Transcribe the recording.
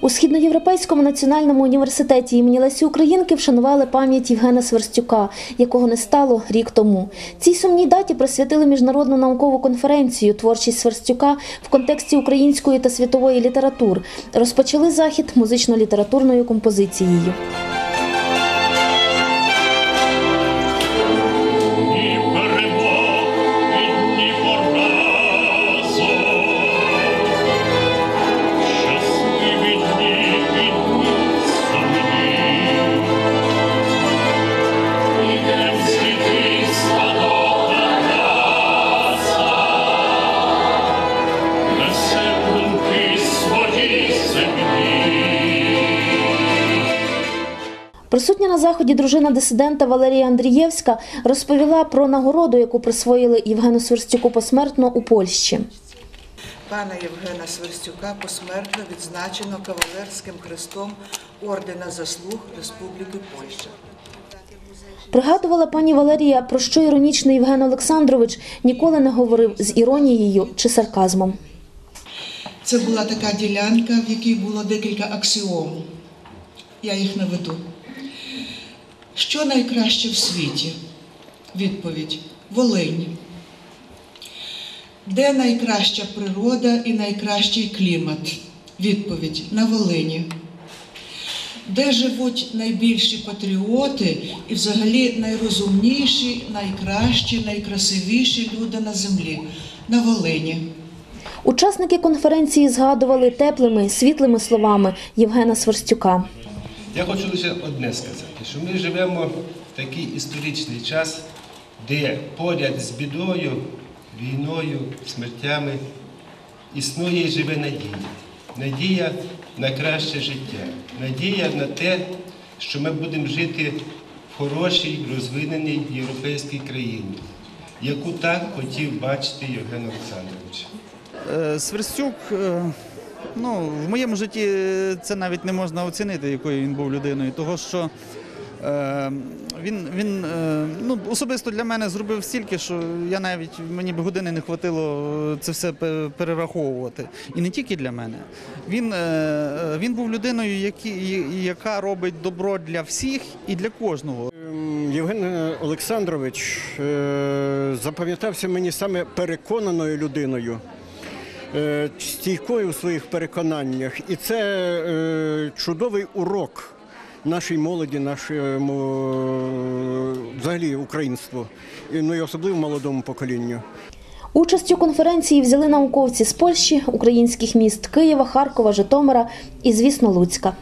У Східноєвропейському національному університеті імені Лесі Українки вшанували пам'ять Євгена Сверстюка, якого не стало рік тому. Цій сумній даті присвятили міжнародну наукову конференцію Творчість Сверстюка в контексті української та світової літератур. Розпочали захід музично-літературною композицією. Присутня на заході дружина дисидента Валерія Андрієвська розповіла про нагороду, яку присвоїли Євгену Сверстюку посмертно у Польщі. Пана Євгена Сверстюка посмертно відзначено кавалерським хрестом Ордена Заслуг Республіки Польща. Пригадувала пані Валерія, про що іронічний Євген Олександрович ніколи не говорив з іронією чи сарказмом. Це була така ділянка, в якій було декілька аксіом. Я їх наведу. Що найкраще в світі? Відповідь Волинь. Де найкраща природа і найкращий клімат? Відповідь на Волині. Де живуть найбільші патріоти і взагалі найрозумніші, найкращі, найкрасивіші люди на землі? На Волині. Учасники конференції згадували теплими, світлими словами Євгена Сверстюка. Я хочу лише одне сказати, що ми живемо в такий історичний час, де поряд з бідою, війною, смертями існує і живе надія. Надія на краще життя, надія на те, що ми будемо жити в хорошій, розвиненій європейській країні, яку так хотів бачити Євген Олександрович. Е, Сверстюк, е, ну, в моєму житті це навіть не можна оцінити, якою він був людиною, того що е, він, він е, ну, особисто для мене зробив стільки, що я навіть мені б години не хватило це все перераховувати. І не тільки для мене. Він, е, він був людиною, які, яка робить добро для всіх і для кожного. Ем, Євген Олександрович е, запам'ятався мені саме переконаною людиною, е, стійкою у своїх переконаннях. І це е, чудовий урок нашій молоді, нашому е, взагалі українству, ну і особливо молодому поколінню. Участь у конференції взяли науковці з Польщі, українських міст Києва, Харкова, Житомира і, звісно, Луцька.